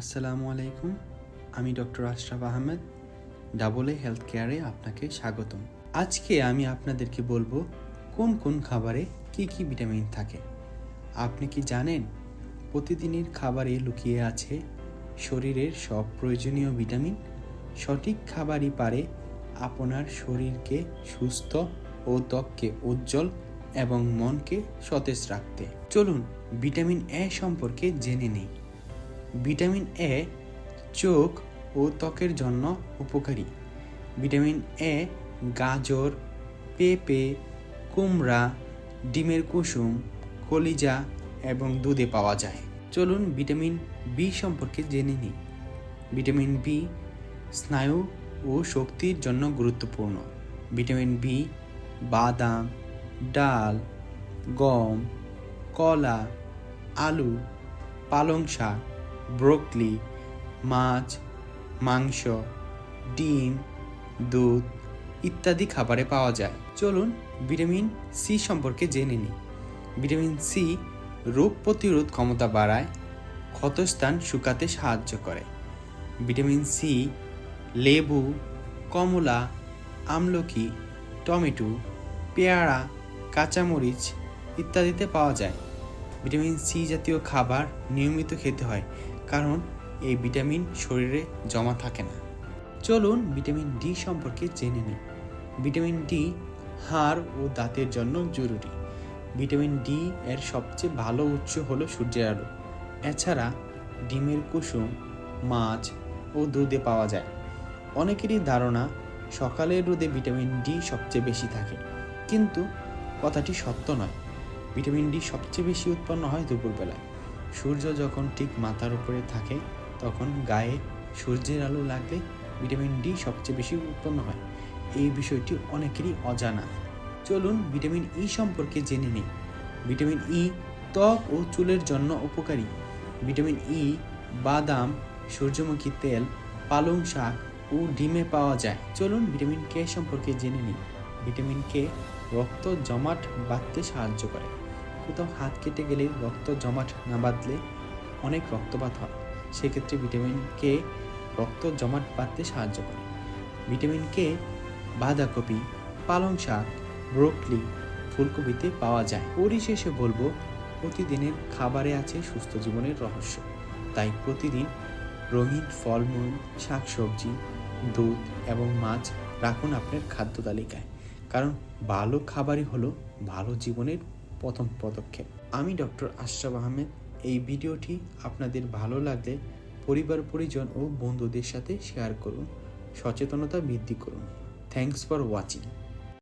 আসসালামু আলাইকুম। আমি doctor Ashraf Ahmed, double A health কেয়ারে আপনাকে স্বাগতম। আজকে আমি আপনাদেরকে বলব কোন কোন খাবারে কি কি ভিটামিন থাকে। আপনি কি জানেন প্রতিদিনের খাবারে লুকিয়ে আছে শরীরের সব প্রয়োজনীয় ভিটামিন? সঠিক খাবারই পারে আপনার শরীরকে সুস্থ ও ত্বককে উজ্জ্বল এবং মনকে সতেজ রাখতে। চলুন ভিটামিন এ সম্পর্কে জেনে নিই। ভিটামিন এ চোখ ও ত্বকের জন্য উপকারী। ভিটামিন এ গাজর, পেঁপে, কুমড়া, ডিমের কুসুম, কলিজা এবং দুধে পাওয়া যায়। চলুন ভিটামিন বি সম্পর্কে জেনে নিই। ভিটামিন বি স্নায়ু ও শক্তির জন্য গুরুত্বপূর্ণ। ভিটামিন বি বাদাম, ডাল, গম, কলা, আলু, পালং শাক ব্রোকলি, মাছ, মাংস, ডিম, দুধ ইত্যাদি খাবারে পাওয়া যায়। চলুন ভিটামিন সি সম্পর্কে জেনে নিই। ভিটামিন সি রোগ প্রতিরোধ ক্ষমতা বাড়ায়, ক্ষতস্থান শুকাতে সাহায্য করে। ভিটামিন সি লেবু, কমলা, আমলকি, টমেটো, পেয়ারা, কাঁচামরিচ ইত্যাদিতে পাওয়া যায়। ভিটামিন সি জাতীয় খাবার নিয়মিত খেতে হয় কারণ এই ভিটামিন শরীরে জমা থাকে না। চলুন ভিটামিন ডি সম্পর্কে জেনে নিই। ভিটামিন ডি হাড় ও দাঁতের জন্য জরুরি। ভিটামিন ডি এর সবচেয়ে ভালো উৎস হলো সূর্যের আলো। এছাড়া ডিমের কুসুম, মাছ ও দুধে পাওয়া যায়। অনেকেরই ধারণা, সকালের রোদে ভিটামিন ডি সবচেয়ে বেশি থাকে। কিন্তু কথাটি সত্য নয়। ভিটামিন ডি সবচেয়ে বেশি উৎপন্ন হয় দুপুরবেলায়। সূর্য যখন ঠিক মাথার উপরে থাকে, তখন গায়ে সূর্যের আলো লাগলে ভিটামিন ডি সবচেয়ে বেশি উৎপন্ন হয়। এই বিষয়টি অনেকেরই অজানা। চলুন ভিটামিন ই সম্পর্কে জেনে নিই। ভিটামিন ই ত্বক ও চুলের জন্য উপকারী। ভিটামিন ই, বাদাম, সূর্যমুখী তেল, পালং শাক ও ডিমে পাওয়া যায়। চলুন ভিটামিন কে সম্পর্কে জেনে নিই। ভিটামিন কে রক্ত জমাট বাঁধতে সাহায্য করে। কোথাও হাত কেটে গেলে রক্ত জমাট না বাঁধলে অনেক রক্তপাত হয়। সেক্ষেত্রে ভিটামিন কে রক্ত জমাট বাঁধতে সাহায্য করে। ভিটামিন কে বাঁধাকপি, পালং শাক, ব্রোকলি, ফুলকপিতে পাওয়া যায়। পরিশেষে বলব, প্রতিদিনের খাবারে আছে সুস্থ জীবনের রহস্য। তাই প্রতিদিন রঙিন ফলমূল, শাকসবজি, দুধ এবং মাছ রাখুন আপনার খাদ্য তালিকায়। কারণ ভালো খাবারই হলো ভালো জীবনের প্রথম পদক্ষেপ। আমি ডক্টর আশরাফ আহমেদ, এই ভিডিওটি আপনাদের ভালো লাগলে পরিবার, পরিজন ও বন্ধুদের সাথে শেয়ার করুন, সচেতনতা বৃদ্ধি করুন। Thanks for watching.